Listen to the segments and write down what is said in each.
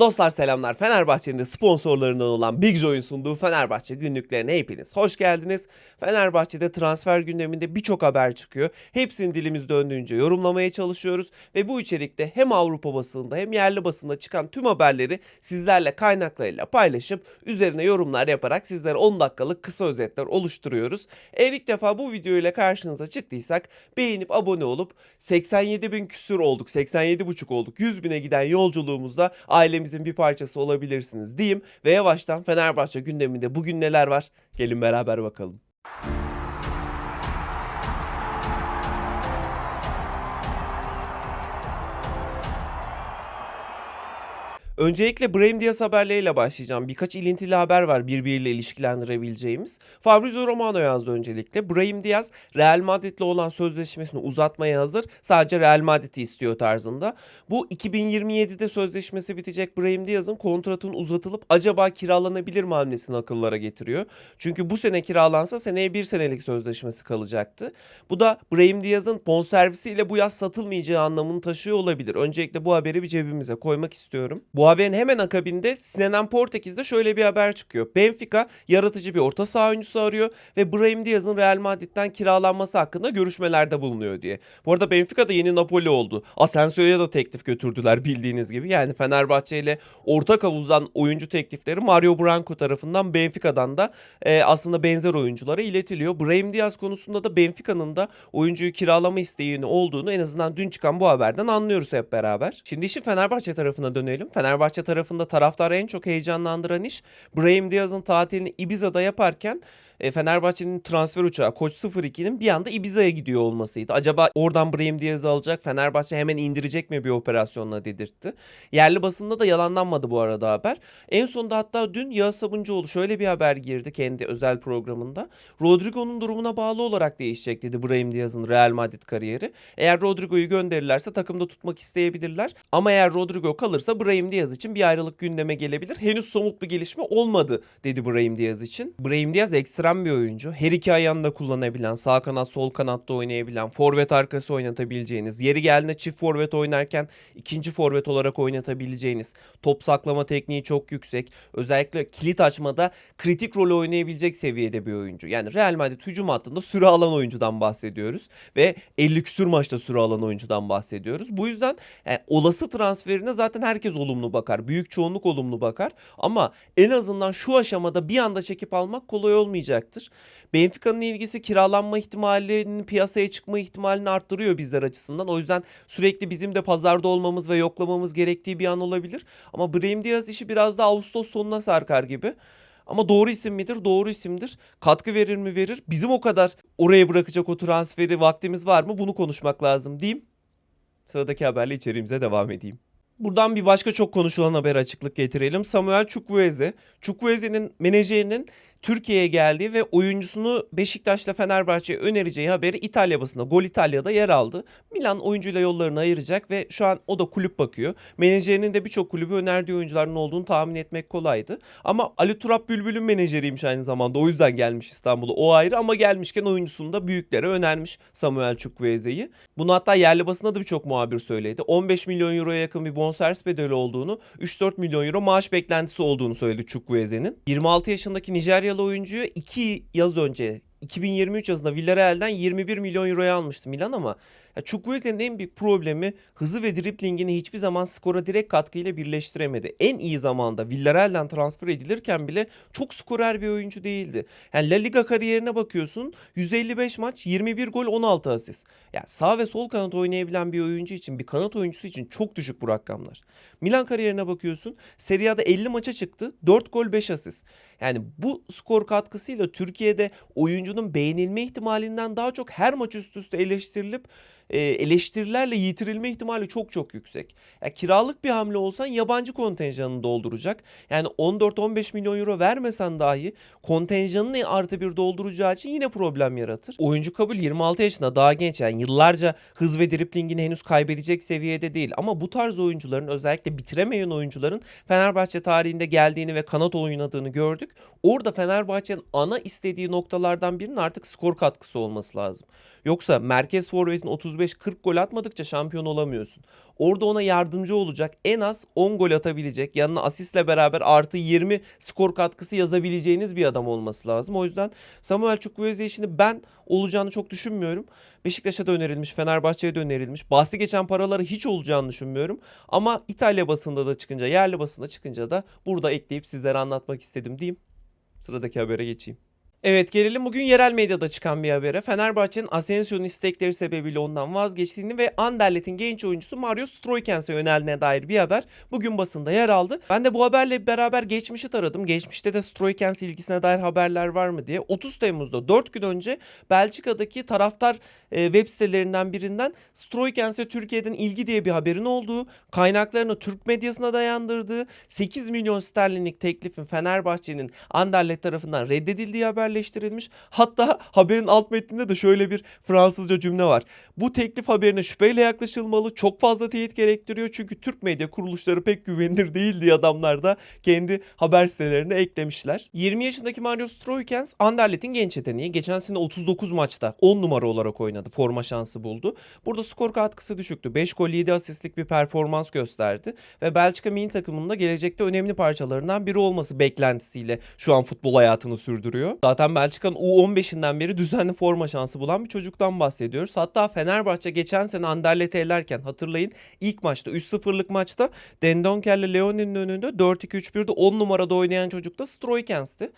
Dostlar selamlar. Fenerbahçe'nin de sponsorlarından olan Big Joy'un sunduğu Fenerbahçe günlüklerine hepiniz hoş geldiniz. Fenerbahçe'de transfer gündeminde birçok haber çıkıyor. Hepsini dilimiz döndüğünce yorumlamaya çalışıyoruz ve bu içerikte hem Avrupa basınında hem yerli basında çıkan tüm haberleri sizlerle kaynaklarıyla paylaşıp üzerine yorumlar yaparak sizlere 10 dakikalık kısa özetler oluşturuyoruz. Eğer ilk defa bu video ile karşınıza çıktıysak beğenip abone olup 87 bin küsür olduk 87 buçuk olduk 100 bine giden yolculuğumuzda ailemizin bir parçası olabilirsiniz diyeyim ve yavaştan Fenerbahçe gündeminde bugün neler var gelin beraber bakalım. Öncelikle Brahim Diaz haberleriyle başlayacağım. Birkaç ilintili haber var birbiriyle ilişkilendirebileceğimiz. Fabrizio Romano yazdı öncelikle. Brahim Diaz Real Madrid'le olan sözleşmesini uzatmaya hazır. Sadece Real Madrid'i istiyor tarzında. Bu 2027'de sözleşmesi bitecek Brahim Diaz'ın kontratının uzatılıp acaba kiralanabilir mi hamlesini akıllara getiriyor. Çünkü bu sene kiralansa seneye bir senelik sözleşmesi kalacaktı. Bu da Brahim Diaz'ın bonservisiyle bu yaz satılmayacağı anlamını taşıyor olabilir. Öncelikle bu haberi bir cebimize koymak istiyorum. Bu haberin hemen akabinde Sinan Portekiz'de şöyle bir haber çıkıyor. Benfica yaratıcı bir orta saha oyuncusu arıyor ve Brahim Diaz'ın Real Madrid'den kiralanması hakkında görüşmelerde bulunuyor diye. Bu arada Benfica da yeni Napoli oldu. Asensio'ya da teklif götürdüler bildiğiniz gibi. Yani Fenerbahçe ile ortak havuzdan oyuncu teklifleri Mario Branco tarafından Benfica'dan da e, aslında benzer oyunculara iletiliyor. Brahim Diaz konusunda da Benfica'nın da oyuncuyu kiralama isteğini olduğunu en azından dün çıkan bu haberden anlıyoruz hep beraber. Şimdi işin Fenerbahçe tarafına dönelim. Fenerbahçe tarafında taraftarı en çok heyecanlandıran iş Brahim Diaz'ın tatilini Ibiza'da yaparken e, Fenerbahçe'nin transfer uçağı Koç 02'nin bir anda Ibiza'ya gidiyor olmasıydı. Acaba oradan Brahim Diaz'ı alacak Fenerbahçe hemen indirecek mi bir operasyonla dedirtti. Yerli basında da yalanlanmadı bu arada haber. En sonunda hatta dün Yağız Sabuncuoğlu şöyle bir haber girdi kendi özel programında. Rodrigo'nun durumuna bağlı olarak değişecek dedi Brahim Diaz'ın Real Madrid kariyeri. Eğer Rodrigo'yu gönderirlerse takımda tutmak isteyebilirler. Ama eğer Rodrigo kalırsa Brahim Diaz için bir ayrılık gündeme gelebilir. Henüz somut bir gelişme olmadı dedi Brahim Diaz için. Brahim Diaz ekstrem bir oyuncu. Her iki ayağını da kullanabilen, sağ kanat sol kanatta oynayabilen, forvet arkası oynatabileceğiniz, yeri geldiğinde çift forvet oynarken ikinci forvet olarak oynatabileceğiniz, top saklama tekniği çok yüksek. Özellikle kilit açmada kritik rolü oynayabilecek seviyede bir oyuncu. Yani Real Madrid hücum hattında süre alan oyuncudan bahsediyoruz ve 50 küsür maçta süre alan oyuncudan bahsediyoruz. Bu yüzden yani olası transferine zaten herkes olumlu bakar. Büyük çoğunluk olumlu bakar. Ama en azından şu aşamada bir anda çekip almak kolay olmayacaktır. Benfica'nın ilgisi kiralanma ihtimalinin piyasaya çıkma ihtimalini arttırıyor bizler açısından. O yüzden sürekli bizim de pazarda olmamız ve yoklamamız gerektiği bir an olabilir. Ama Brahim Diaz işi biraz da Ağustos sonuna sarkar gibi. Ama doğru isim midir? Doğru isimdir. Katkı verir mi? Verir. Bizim o kadar oraya bırakacak o transferi vaktimiz var mı? Bunu konuşmak lazım diyeyim. Sıradaki haberle içeriğimize devam edeyim. Buradan bir başka çok konuşulan haber açıklık getirelim. Samuel Chukwueze. Chukwueze'nin menajerinin Türkiye'ye geldiği ve oyuncusunu Beşiktaş'la Fenerbahçe'ye önereceği haberi İtalya basında Gol İtalya'da yer aldı. Milan oyuncuyla yollarını ayıracak ve şu an o da kulüp bakıyor. Menajerinin de birçok kulübü önerdiği oyuncuların olduğunu tahmin etmek kolaydı. Ama Ali Turap Bülbül'ün menajeriymiş aynı zamanda. O yüzden gelmiş İstanbul'a. O ayrı ama gelmişken oyuncusunu da büyüklere önermiş Samuel Chukwueze'yi. Bunu hatta yerli basında da birçok muhabir söyledi. 15 milyon euroya yakın bir bonservis bedeli olduğunu, 3-4 milyon euro maaş beklentisi olduğunu söyledi Chukwueze'nin. 26 yaşındaki Nijeryalı oyuncuyu 2 yaz önce 2023 yazında Villarreal'den 21 milyon euroya almıştı Milan ama ya Chukwueze'nin en büyük problemi hızı ve driplingini hiçbir zaman skora direkt katkıyla birleştiremedi. En iyi zamanda Villarreal'den transfer edilirken bile çok skorer bir oyuncu değildi. Yani La Liga kariyerine bakıyorsun 155 maç 21 gol 16 asist. Yani sağ ve sol kanat oynayabilen bir oyuncu için bir kanat oyuncusu için çok düşük bu rakamlar. Milan kariyerine bakıyorsun Serie A'da 50 maça çıktı 4 gol 5 asist. Yani bu skor katkısıyla Türkiye'de oyuncunun beğenilme ihtimalinden daha çok her maç üst üste eleştirilip e, eleştirilerle yitirilme ihtimali çok çok yüksek. Ya kiralık bir hamle olsan yabancı kontenjanını dolduracak. Yani 14-15 milyon euro vermesen dahi kontenjanını artı bir dolduracağı için yine problem yaratır. Oyuncu kabul 26 yaşında daha genç yani yıllarca hız ve driplingini henüz kaybedecek seviyede değil. Ama bu tarz oyuncuların özellikle bitiremeyen oyuncuların Fenerbahçe tarihinde geldiğini ve kanat oynadığını gördük. Orada Fenerbahçe'nin ana istediği noktalardan birinin artık skor katkısı olması lazım. Yoksa merkez forvetin 30 35-40 gol atmadıkça şampiyon olamıyorsun. Orada ona yardımcı olacak en az 10 gol atabilecek yanına asistle beraber artı 20 skor katkısı yazabileceğiniz bir adam olması lazım. O yüzden Samuel Chukwueze işini ben olacağını çok düşünmüyorum. Beşiktaş'a da önerilmiş, Fenerbahçe'ye de önerilmiş. Bahsi geçen paraları hiç olacağını düşünmüyorum. Ama İtalya basında da çıkınca, yerli basında çıkınca da burada ekleyip sizlere anlatmak istedim diyeyim. Sıradaki habere geçeyim. Evet gelelim bugün yerel medyada çıkan bir habere. Fenerbahçe'nin Asensio'nun istekleri sebebiyle ondan vazgeçtiğini ve Anderlet'in genç oyuncusu Mario Stroikens'e yöneldiğine dair bir haber bugün basında yer aldı. Ben de bu haberle beraber geçmişi taradım. Geçmişte de Stroikens ilgisine dair haberler var mı diye. 30 Temmuz'da 4 gün önce Belçika'daki taraftar e, web sitelerinden birinden Stroikens'e Türkiye'den ilgi diye bir haberin olduğu, kaynaklarını Türk medyasına dayandırdığı, 8 milyon sterlinlik teklifin Fenerbahçe'nin Anderlet tarafından reddedildiği haberleştirilmiş. Hatta haberin alt metninde de şöyle bir Fransızca cümle var. Bu teklif haberine şüpheyle yaklaşılmalı, çok fazla teyit gerektiriyor çünkü Türk medya kuruluşları pek güvenilir değil diye adamlar da kendi haber sitelerine eklemişler. 20 yaşındaki Mario Stroikens Anderlet'in genç yeteneği. Geçen sene 39 maçta 10 numara olarak oynadı. Forma şansı buldu. Burada skor katkısı düşüktü. 5 gol 7 asistlik bir performans gösterdi. Ve Belçika milli takımında gelecekte önemli parçalarından biri olması beklentisiyle şu an futbol hayatını sürdürüyor. Zaten Belçika'nın U15'inden beri düzenli forma şansı bulan bir çocuktan bahsediyoruz. Hatta Fenerbahçe geçen sene Anderlet'i elerken hatırlayın ilk maçta 3-0'lık maçta Dendonker'le Leonin'in önünde 4-2-3-1'de 10 numarada oynayan çocuk da Stroikens'ti.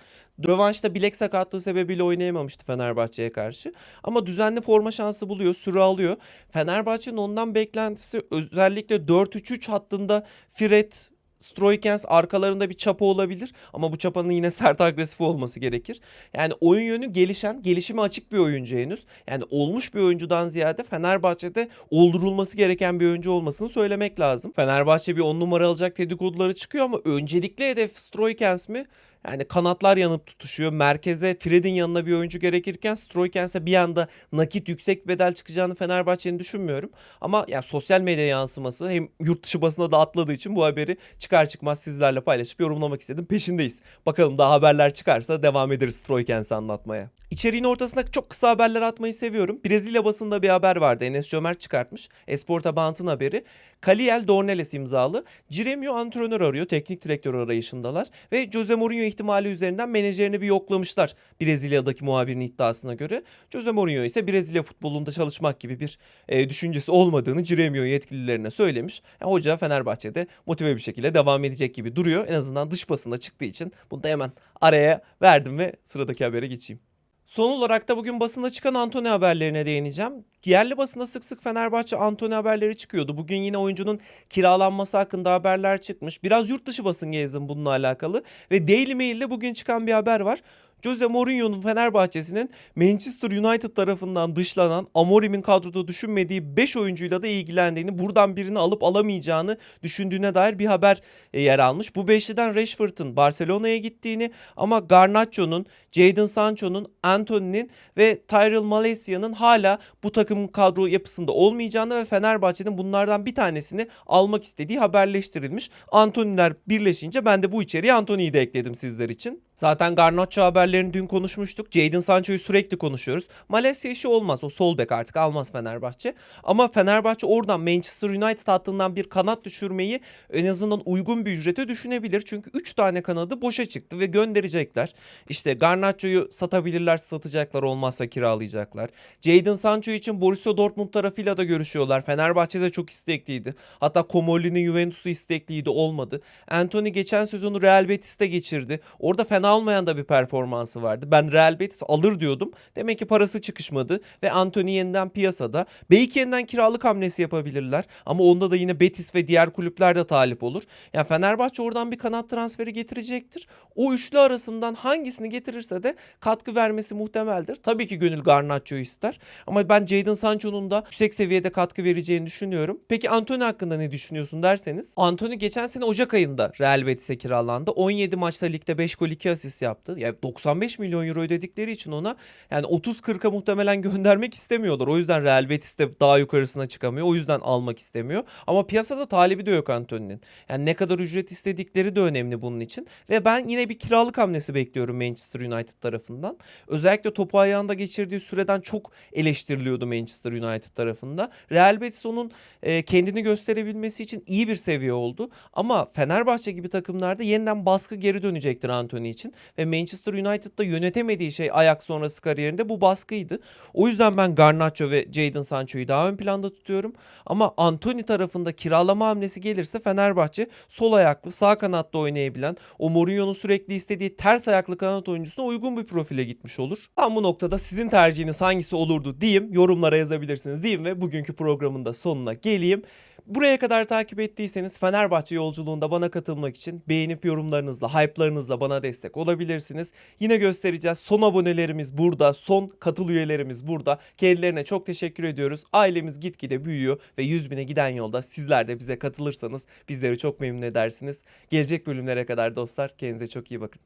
Rövanşta bilek sakatlığı sebebiyle oynayamamıştı Fenerbahçe'ye karşı. Ama düzenli forma şansı buluyor, süre alıyor. Fenerbahçe'nin ondan beklentisi özellikle 4-3-3 hattında Fred, Stroikens arkalarında bir çapa olabilir ama bu çapanın yine sert agresif olması gerekir. Yani oyun yönü gelişen, gelişime açık bir oyuncu henüz. Yani olmuş bir oyuncudan ziyade Fenerbahçe'de oldurulması gereken bir oyuncu olmasını söylemek lazım. Fenerbahçe bir 10 numara alacak dedikoduları çıkıyor ama öncelikli hedef Stroikens mi? Yani kanatlar yanıp tutuşuyor. Merkeze Fred'in yanına bir oyuncu gerekirken Stroikens'e bir anda nakit yüksek bedel çıkacağını Fenerbahçe'nin düşünmüyorum. Ama yani sosyal medya yansıması hem yurt dışı basına da atladığı için bu haberi çıkar çıkmaz sizlerle paylaşıp yorumlamak istedim. Peşindeyiz. Bakalım daha haberler çıkarsa devam ederiz Stroikens'i anlatmaya. İçeriğin ortasında çok kısa haberler atmayı seviyorum. Brezilya basında bir haber vardı. Enes Cömert çıkartmış. Esporta Bant'ın haberi. Kaliel Dorneles imzalı. Ciremio antrenör arıyor. Teknik direktör arayışındalar. Ve Jose Mourinho ihtimali üzerinden menajerini bir yoklamışlar. Brezilya'daki muhabirin iddiasına göre. Jose Mourinho ise Brezilya futbolunda çalışmak gibi bir e, düşüncesi olmadığını Ciremio yetkililerine söylemiş. Yani hoca Fenerbahçe'de motive bir şekilde devam edecek gibi duruyor. En azından dış basında çıktığı için bunu da hemen araya verdim ve sıradaki habere geçeyim. Son olarak da bugün basında çıkan Antony haberlerine değineceğim. Yerli basında sık sık Fenerbahçe Antony haberleri çıkıyordu. Bugün yine oyuncunun kiralanması hakkında haberler çıkmış. Biraz yurt dışı basın gezdim bununla alakalı. Ve Daily Mail'de bugün çıkan bir haber var. Jose Mourinho'nun Fenerbahçe'sinin Manchester United tarafından dışlanan Amorim'in kadroda düşünmediği 5 oyuncuyla da ilgilendiğini, buradan birini alıp alamayacağını düşündüğüne dair bir haber e, yer almış. Bu beşliden Rashford'un Barcelona'ya gittiğini ama Garnacho'nun, Jadon Sancho'nun, Anthony'nin ve Tyrell Malaysia'nın hala bu takımın kadro yapısında olmayacağını ve Fenerbahçe'nin bunlardan bir tanesini almak istediği haberleştirilmiş. Anthony'ler birleşince ben de bu içeriğe Anthony'yi de ekledim sizler için. Zaten Garnacho haberlerini dün konuşmuştuk. Jadon Sancho'yu sürekli konuşuyoruz. Malaysia işi olmaz. O sol bek artık almaz Fenerbahçe. Ama Fenerbahçe oradan Manchester United hattından bir kanat düşürmeyi en azından uygun bir ücrete düşünebilir. Çünkü 3 tane kanadı boşa çıktı ve gönderecekler. İşte Garnacho'yu satabilirler, satacaklar olmazsa kiralayacaklar. Jadon Sancho için Borussia Dortmund tarafıyla da görüşüyorlar. Fenerbahçe de çok istekliydi. Hatta Komolli'nin Juventus'u istekliydi olmadı. Anthony geçen sezonu Real Betis'te geçirdi. Orada fena olmayan da bir performansı vardı. Ben Real Betis alır diyordum. Demek ki parası çıkışmadı ve Anthony yeniden piyasada. Belki yeniden kiralık hamlesi yapabilirler ama onda da yine Betis ve diğer kulüpler de talip olur. Yani Fenerbahçe oradan bir kanat transferi getirecektir. O üçlü arasından hangisini getirirse de katkı vermesi muhtemeldir. Tabii ki gönül Garnacho'yu ister ama ben Jadon Sancho'nun da yüksek seviyede katkı vereceğini düşünüyorum. Peki Anthony hakkında ne düşünüyorsun derseniz? Anthony geçen sene Ocak ayında Real Betis'e kiralandı. 17 maçta ligde 5 gol 2 asist yaptı. Yani 95 milyon euro ödedikleri için ona yani 30-40'a muhtemelen göndermek istemiyorlar. O yüzden Real Betis de daha yukarısına çıkamıyor. O yüzden almak istemiyor. Ama piyasada talibi de yok Antony'nin. Yani ne kadar ücret istedikleri de önemli bunun için. Ve ben yine bir kiralık hamlesi bekliyorum Manchester United tarafından. Özellikle topu ayağında geçirdiği süreden çok eleştiriliyordu Manchester United tarafında. Real Betis onun e, kendini gösterebilmesi için iyi bir seviye oldu. Ama Fenerbahçe gibi takımlarda yeniden baskı geri dönecektir Anthony için. Ve Manchester United'da yönetemediği şey ayak sonrası kariyerinde bu baskıydı. O yüzden ben Garnacho ve Jadon Sancho'yu daha ön planda tutuyorum. Ama Anthony tarafında kiralama hamlesi gelirse Fenerbahçe sol ayaklı sağ kanatta oynayabilen o Mourinho'nun sürekli istediği ters ayaklı kanat oyuncusuna uygun bir profile gitmiş olur. Tam bu noktada sizin tercihiniz hangisi olurdu diyeyim. Yorumlara yazabilirsiniz diyeyim ve bugünkü programın da sonuna geleyim. Buraya kadar takip ettiyseniz Fenerbahçe yolculuğunda bana katılmak için beğenip yorumlarınızla, hype'larınızla bana destek olabilirsiniz. Yine göstereceğiz. Son abonelerimiz burada, son katıl üyelerimiz burada. Kendilerine çok teşekkür ediyoruz. Ailemiz gitgide büyüyor ve 100 bine giden yolda sizler de bize katılırsanız bizleri çok memnun edersiniz. Gelecek bölümlere kadar dostlar kendinize çok iyi bakın.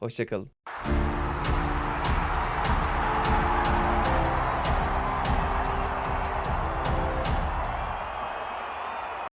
Hoşçakalın.